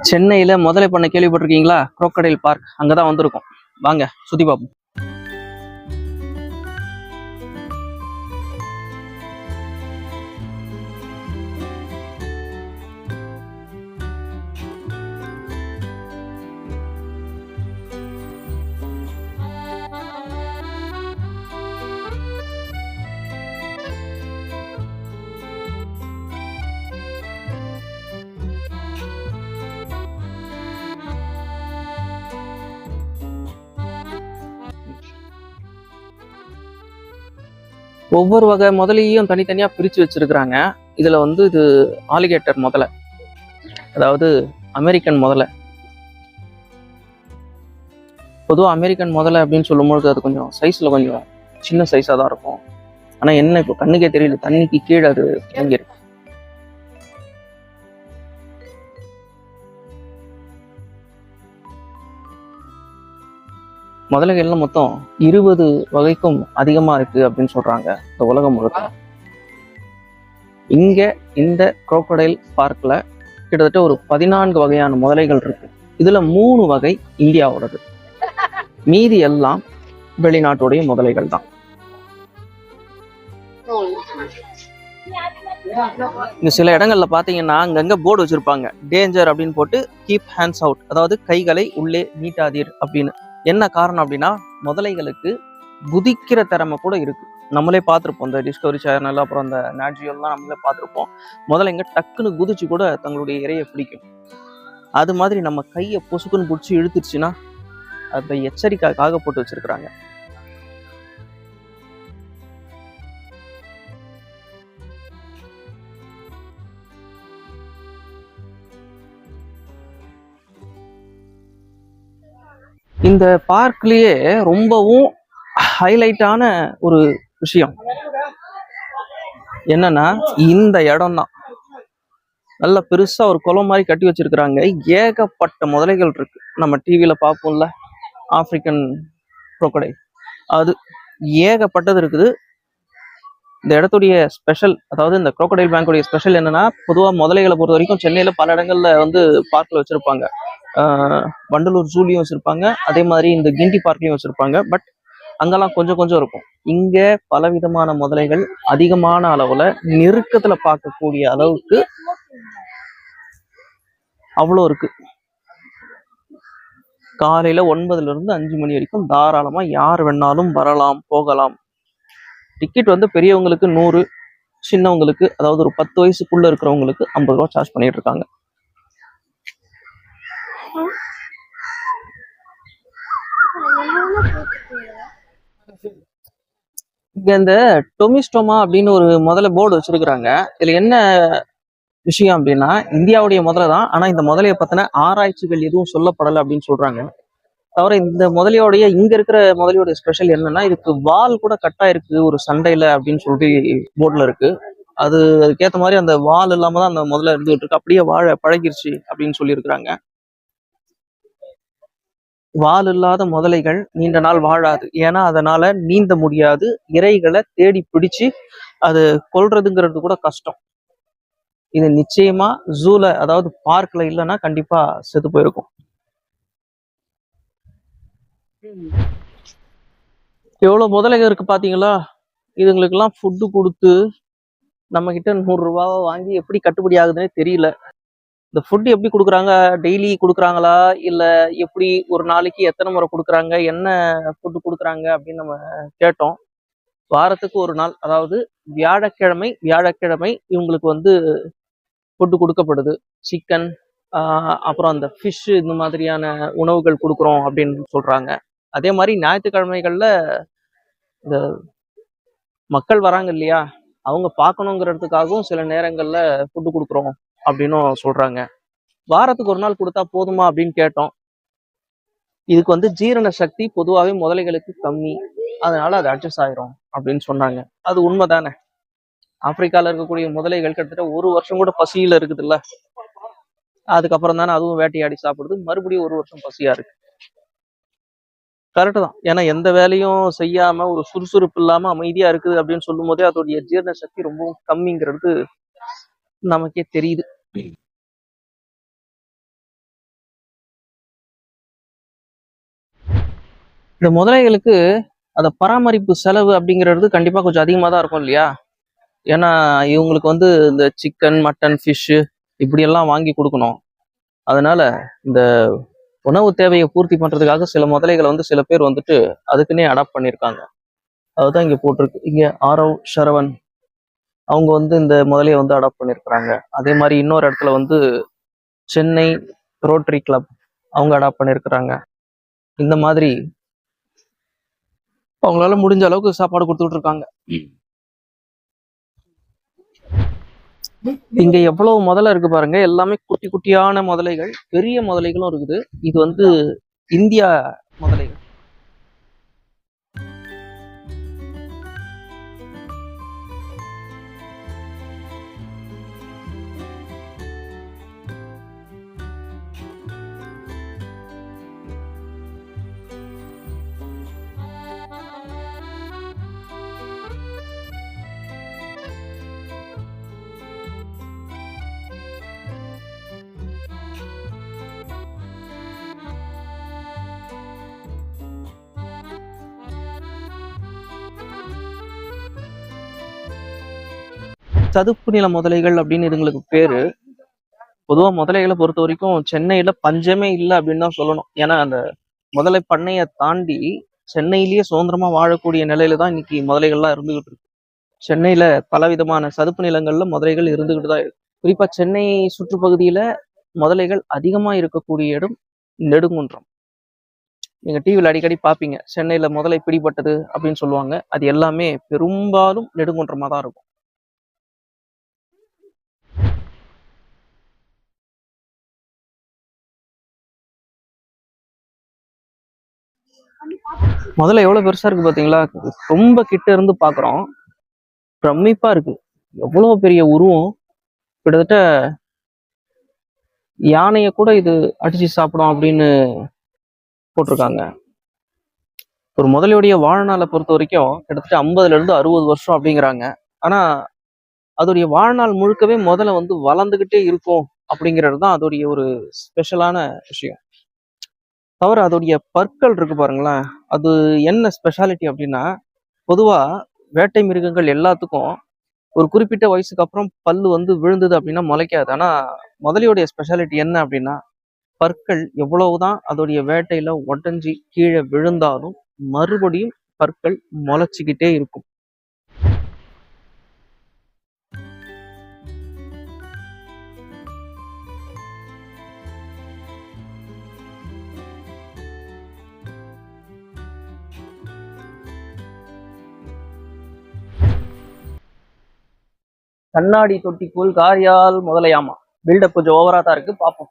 சென்னையில முதலை பண்ண கேள்விப்பட்டிருக்கீங்களா? Crocodile park. அங்கதான் வந்திருக்கோம். வாங்க சுற்றி பார்ப்போம். ஒவ்வொரு வகை முதலையும் தனித்தனியாக பிரித்து வச்சிருக்கிறாங்க. இதுல வந்து இது ஆலிகேட்டர் முதலை. அதாவது அமெரிக்கன் முதலை. பொதுவாக அமெரிக்கன் முதலை அப்படின்னு சொல்லும்பொழுது அது கொஞ்சம் சைஸில் கொஞ்சம் சின்ன சைஸாக தான் இருக்கும். ஆனால் என்ன இப்போ கண்ணுக்கே தெரியல தண்ணிக்கு கீழே அது இறங்கியிருக்கும் முதலைகள்ல மொத்தம் இருபது வகைக்கும் அதிகமா இருக்கு அப்படின்னு சொல்றாங்க இந்த உலகம் முழுக்க. இங்க இந்த குரோக்கடைல் பார்க்ல கிட்டத்தட்ட ஒரு பதினான்கு வகையான முதலைகள் இருக்கு. இதுல மூணு வகை இந்தியாவோடது மீதி எல்லாம் வெளிநாட்டுடைய முதலைகள் தான். இந்த சில இடங்கள்ல பாத்தீங்கன்னா அங்கங்க போர்டு வச்சிருப்பாங்க. டேஞ்சர் அப்படின்னு போட்டு கீப் ஹேண்ட்ஸ் அவுட் அதாவது கைகளை உள்ளே நீட்டாதீர் அப்படின்னு. என்ன காரணம் அப்படின்னா முதலைகளுக்கு குதிக்கிற திறமை கூட இருக்கு. நம்மளே பார்த்துருப்போம் இந்த டிஸ்கவரி சேனல் அப்புறம் இந்த நேச்சுரல்லாம் நம்மளே பார்த்துருப்போம். முதலைங்க டக்குன்னு குதிச்சு கூட தங்களுடைய இரையை பிடிக்கும். அது மாதிரி நம்ம கையை பொசுக்குன்னு பிடிச்சி இழுத்துருச்சுன்னா அதை எச்சரிக்கைக்காக போட்டு வச்சிருக்கிறாங்க. இந்த பார்க்லயே ரொம்பவும் ஹைலைட்டான ஒரு விஷயம். என்னன்னா இந்த இடம் தான் நல்ல பெருசா ஒரு குளம் மாதிரி கட்டி வச்சிருக்கிறாங்க. ஏகப்பட்ட முதலைகள் இருக்கு. நம்ம டிவியில பார்ப்போம்ல ஆப்பிரிக்கன் crocodile. அது ஏகப்பட்டது இருக்குது. இந்த இடத்துடைய ஸ்பெஷல் அதாவது இந்த குரோக்கடைல் பேங்குடைய ஸ்பெஷல் என்னன்னா பொதுவாக முதலைகளை பொறுத்த வரைக்கும் சென்னையில பல இடங்கள்ல வந்து பார்க்ல வச்சிருப்பாங்க. வண்டலூர் ஜூலையும் வச்சிருப்பாங்க. அதே மாதிரி இந்த கிண்டி பார்க்லையும் வச்சிருப்பாங்க. பட் அங்கெல்லாம் கொஞ்சம் கொஞ்சம் இருக்கும். இங்கே பலவிதமான முதலைகள் அதிகமான அளவுல நெருக்கத்துல பார்க்கக்கூடிய அளவுக்கு அவ்வளோ இருக்கு. காலையில ஒன்பதுல இருந்து அஞ்சு மணி வரைக்கும் தாராளமா யார் வேணாலும் வரலாம் போகலாம். டிக்கெட் வந்து பெரியவங்களுக்கு நூறு சின்னவங்களுக்கு அதாவது ஒரு பத்து வயசுக்குள்ள இருக்கிறவங்களுக்கு ஐம்பது ரூபா சார்ஜ் பண்ணிட்டு இருக்காங்க. இங்க இந்த டொமிஸ்டோமா அப்படின்னு ஒரு முதல்ல போர்டு வச்சிருக்கிறாங்க. இதுல என்ன விஷயம் அப்படின்னா இந்தியாவுடைய முதலை தான் ஆனா இந்த முதலைய பத்தின ஆராய்ச்சிகள் எதுவும் சொல்லப்படலை அப்படின்னு சொல்றாங்க. தவிர இந்த முதலையோடைய இங்க இருக்கிற முதலையோட ஸ்பெஷல் என்னன்னா இதுக்கு வால் கூட கட்டா இருக்கு ஒரு சண்டையில அப்படின்னு சொல்லி போர்டுல இருக்கு. அது அதுக்கேற்ற மாதிரி அந்த வால் இல்லாம தான் அந்த முதல்ல இருந்துகிட்டு இருக்கு. அப்படியே வாழ பழகிருச்சு அப்படின்னு சொல்லியிருக்கிறாங்க. வால் இல்லாத முதலைகள் நீண்ட நாள் வாழாது. ஏன்னா அதனால நீந்த முடியாது. இரைகளை தேடி பிடிச்சு அது கொல்றதுங்கிறது கூட கஷ்டம். இது நிச்சயமா ஜூல அதாவது பார்க்ல இல்லைன்னா கண்டிப்பா செத்து போயிருக்கும். எவ்வளவு முதலைகள் இருக்கு பாத்தீங்களா இதுங்களுக்கெல்லாம் ஃபுட்டு கொடுத்து நம்ம கிட்ட நூறு ரூபாவை வாங்கி எப்படி கட்டுப்படி ஆகுதுன்னே தெரியல. இந்த ஃபுட் எப்படி கொடுக்குறாங்க? டெய்லி கொடுக்குறாங்களா? இல்ல எப்படி ஒரு நாளைக்கு எத்தனை முறை கொடுக்குறாங்க? என்ன ஃபுட்டு கொடுக்குறாங்க? அப்படின்னு நம்ம கேட்டோம். வாரத்துக்கு ஒரு நாள் அதாவது வியாழக்கிழமை வியாழக்கிழமை இவங்களுக்கு வந்து ஃபுட்டு கொடுக்கப்படுது. சிக்கன் அப்புறம் அந்த ஃபிஷ் இந்த மாதிரியான உணவுகள் கொடுக்குறோம் அப்படின்னு சொல்றாங்க. அதே மாதிரி ஞாயிற்றுக்கிழமைகள்ல இந்த மக்கள் வராங்க இல்லையா? அவங்க பார்க்கணுங்கிறதுக்காகவும் சில நேரங்கள்ல ஃபுட்டு கொடுக்குறோம். அப்படின்னும் சொல்றாங்க. வாரத்துக்கு ஒரு நாள் கொடுத்தா போதுமா அப்படின்னு கேட்டோம். இதுக்கு வந்து ஜீரண சக்தி பொதுவாகவே முதலைகளுக்கு கம்மி. அதனால அது அட்ஜஸ்ட் ஆயிரும் அப்படின்னு சொன்னாங்க. அது உண்மை தானே ஆப்பிரிக்கால இருக்கக்கூடிய முதலைகள் கிட்டத்தட்ட ஒரு வருஷம் கூட பசியில இருக்குதுல்ல. அதுக்கப்புறம் தானே அதுவும் வேட்டையாடி சாப்பிடுது. மறுபடியும் ஒரு வருஷம் பசியா இருக்கு. கரெக்டு தான். ஏன்னா எந்த வேலையும் செய்யாம ஒரு சுறுசுறுப்பு இல்லாம அமைதியா இருக்குது அப்படின்னு சொல்லும் போதே அதோடைய ஜீரண சக்தி ரொம்பவும் கம்மிங்கிறது நமக்கே தெரியுது. இந்த முதலைகளுக்கு அந்த பராமரிப்பு செலவு அப்படிங்கிறது கண்டிப்பாக கொஞ்சம் அதிகமாக தான் இருக்கும் இல்லையா? ஏன்னா இவங்களுக்கு வந்து இந்த சிக்கன் மட்டன் ஃபிஷ்ஷு இப்படியெல்லாம் வாங்கி கொடுக்கணும். அதனால இந்த உணவு தேவையை பூர்த்தி பண்ணுறதுக்காக சில முதலைகளை வந்து சில பேர் வந்துட்டு அதுக்குன்னே அடாப்ட் பண்ணியிருக்காங்க. அதுதான் இங்கே போட்டிருக்கு. இங்கே ஆரவ் ஷரவன் அவங்க வந்து இந்த முதலையை வந்து அடாப்ட் பண்ணியிருக்கிறாங்க அதே மாதிரி இன்னொரு இடத்துல வந்து சென்னை ரோட்டரி கிளப் அவங்க அடாப்ட் பண்ணியிருக்கிறாங்க இந்த மாதிரி அவங்களால முடிஞ்ச அளவுக்கு சாப்பாடு கொடுத்துட்டு இருக்காங்க. இங்க எவ்வளவு முதலை இருக்கு பாருங்க. எல்லாமே குட்டி குட்டியான முதலைகள் பெரிய முதலைகளும் இருக்குது. இது வந்து இந்தியா முதலைகள். சதுப்பு நில முதலைகள் அப்படின்னு இதுங்களுக்கு பேரு. பொதுவா முதலைகளை பொறுத்த வரைக்கும் சென்னையில பஞ்சமே இல்லை அப்படின்னு தான் சொல்லணும். ஏன்னா அந்த முதலை பண்ணையை தாண்டி சென்னையிலேயே சுதந்திரமா வாழக்கூடிய நிலையில தான் இன்னைக்கு முதலைகள்லாம் இருந்துகிட்டு இருக்கு. சென்னையில பலவிதமான சதுப்பு நிலங்கள்ல முதலைகள் இருந்துகிட்டு தான் இருக்கு. குறிப்பா சென்னை சுற்றுப்பகுதியில முதலைகள் அதிகமா இருக்கக்கூடிய இடம் நெடுங்குன்றம். நீங்க டிவியில் அடிக்கடி பார்ப்பீங்க சென்னையில முதலை பிடிபட்டது அப்படின்னு சொல்லுவாங்க. அது எல்லாமே பெரும்பாலும் நெடுங்குன்றமா தான் இருக்கும். முதல்ல எவ்வளவு பெருசா இருக்கு பாத்தீங்களா? ரொம்ப கிட்ட இருந்து பாக்குறோம். பிரமிப்பா இருக்கு. எவ்வளவு பெரிய உருவம். கிட்டத்தட்ட யானைய கூட இது அடிச்சு சாப்பிடும் அப்படின்னு போட்டிருக்காங்க. ஒரு முதலையுடைய வாழ்நாளை பொறுத்த வரைக்கும் கிட்டத்தட்ட ஐம்பதுல இருந்து அறுபது வருஷம் அப்படிங்கிறாங்க. ஆனா அதோடைய வாழ்நாள் முழுக்கவே முதல்ல வந்து வளர்ந்துகிட்டே இருக்கும் அப்படிங்கிறது தான் அதோடைய ஒரு ஸ்பெஷலான விஷயம். தவிர அதோடைய பற்கள் இருக்கு பாருங்களேன். அது என்ன ஸ்பெஷாலிட்டி அப்படின்னா பொதுவா வேட்டை மிருகங்கள் எல்லாத்துக்கும் ஒரு குறிப்பிட்ட வயசுக்கு அப்புறம் பல்லு வந்து விழுந்தது அப்படின்னா முளைக்காது. ஆனா முதலியோடைய ஸ்பெஷாலிட்டி என்ன அப்படின்னா பற்கள் எவ்வளவுதான் அதோடைய வேட்டையில உடஞ்சி கீழே விழுந்தாலும் மறுபடியும் பற்கள் முளைச்சிக்கிட்டே இருக்கும். கண்ணாடி தொட்டிக்குள் காரியால் முதலையாமா? பில்டப் கொஞ்சம் ஓவரா தான் இருக்கு பாப்போம்.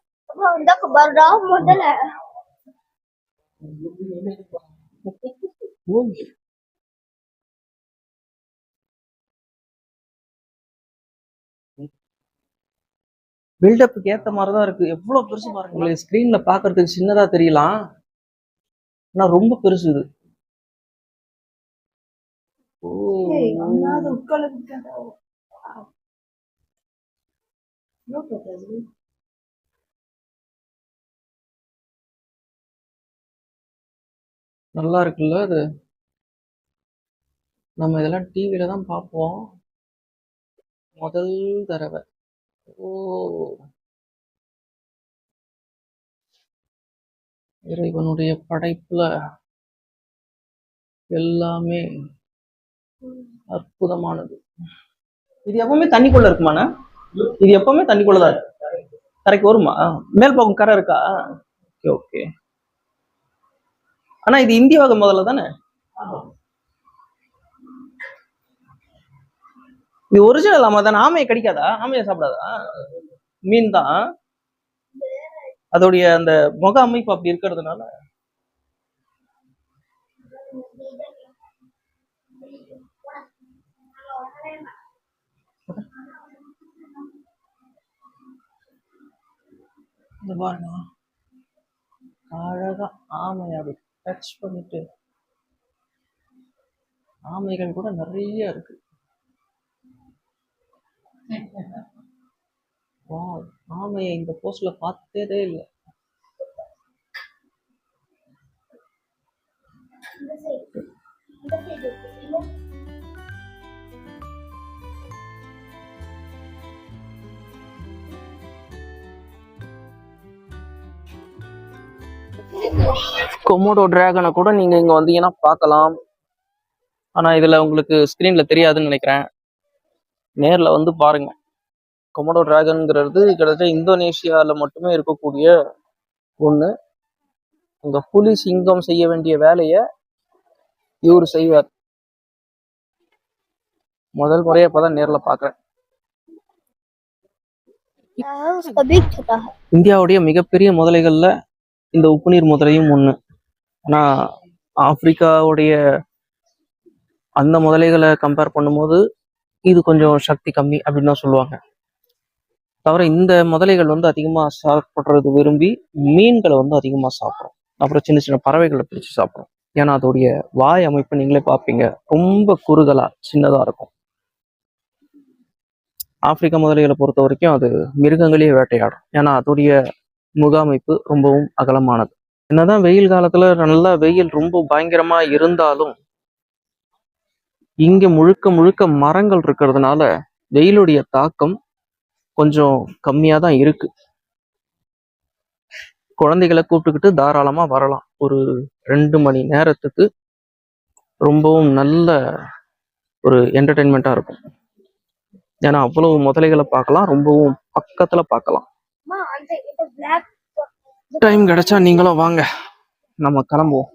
பில்டப்புக்கு ஏத்த மாதிரி தான் இருக்கு. எவ்வளவு பெருசு பாருங்க உங்களுக்கு ஸ்கிரீன்ல பாக்குறதுக்கு சின்னதா தெரியலாம். ஆனா ரொம்ப பெருசு இது. ஓ. அண்ணாது உட்கார்ந்து நல்லா இருக்குல்ல அது? நம்ம இதெல்லாம் டிவில தான் பார்ப்போம். முதல் தடவை. ஓ. இறைவனுடைய படைப்புல எல்லாமே அற்புதமானது. இது எப்பவுமே தண்ணிக்குள்ள இருக்குமாண்ணா? இது எப்பவுமே தண்ணிக்குள்ள தான் இருக்கு. கரைக்கு வருமா? மேல் பக்கம் கரை இருக்கா? ஓகே ஓகே ஆனா இது இந்திய வகை முதல்ல தானே? இது ஒரிஜினல் ஆமா தானே ஆமையை கடிக்காதா? ஆமையை சாப்பிடாதா? மீன் தான். அதோடைய அந்த முக அமைப்பு அப்படி இருக்கிறதுனால இந்த பாருங்க. அழகா ஆமையை அப்படி டச் பண்ணிட்டு ஆமைகள் கூட நிறைய இருக்கு. வா ஆமையை இந்த போஸ்ட்ல பார்த்ததே இல்லை. இந்த சைடு இந்த சைடு கொமோடோ டிராகனை கூட நீங்க இங்க வந்தீங்கன்னா பார்க்கலாம். ஆனா இதுல உங்களுக்கு ஸ்கிரீன்ல தெரியாதுன்னு நினைக்கிறேன். நேர்ல வந்து பாருங்க. கொமோடோ டிராகனுங்கிறது கிட்டத்தட்ட இந்தோனேஷியாவில் மட்டுமே இருக்கக்கூடிய ஒண்ணு. இந்த புலி சிங்கம் செய்ய வேண்டிய வேலைய இவர் செய்வார். முதல் முறையாக இப்போ தான் நேரில் பார்க்குறேன் இந்தியாவுடைய மிகப்பெரிய முதலைகளில் இந்த உப்புநீர் முதலையும் ஒன்று ஆனால் ஆப்பிரிக்காவுடைய அந்த முதலைகளை கம்பேர் பண்ணும்போது இது கொஞ்சம் சக்தி கம்மி அப்படின்னு தான் சொல்லுவாங்க. தவிர இந்த முதலைகள் வந்து அதிகமாக சாப்பிட்றது விரும்பி மீன்களை வந்து அதிகமாக சாப்பிடும் அப்புறம் சின்ன சின்ன பறவைகளை பிரித்து சாப்பிடும் ஏன்னா அதோடைய வாய் அமைப்பு நீங்களே பார்ப்பீங்க. ரொம்ப குறுகலாக சின்னதாக இருக்கும். ஆப்பிரிக்க முதலைகளை பொறுத்த வரைக்கும் அது மிருகங்களையே வேட்டையாடும். ஏன்னா அதோடைய முக அமைப்பு ரொம்பவும் அகலமானது. என்னதான் வெயில் காலத்துல நல்லா வெயில் ரொம்ப பயங்கரமா இருந்தாலும் இங்க முழுக்க முழுக்க மரங்கள் இருக்கிறதுனால வெயிலுடைய தாக்கம் கொஞ்சம் கம்மியா தான் இருக்கு. குழந்தைகளை கூப்பிட்டுக்கிட்டு தாராளமா வரலாம். ஒரு ரெண்டு மணி நேரத்துக்கு ரொம்பவும் நல்ல ஒரு என்டர்டெயின்மெண்ட்டா இருக்கும். ஏன்னா அவ்வளவு முதலைகளை பார்க்கலாம் ரொம்பவும் பக்கத்துல பார்க்கலாம். டைம் கிடைச்சா நீங்களும் வாங்க. நம்ம கிளம்புவோம்.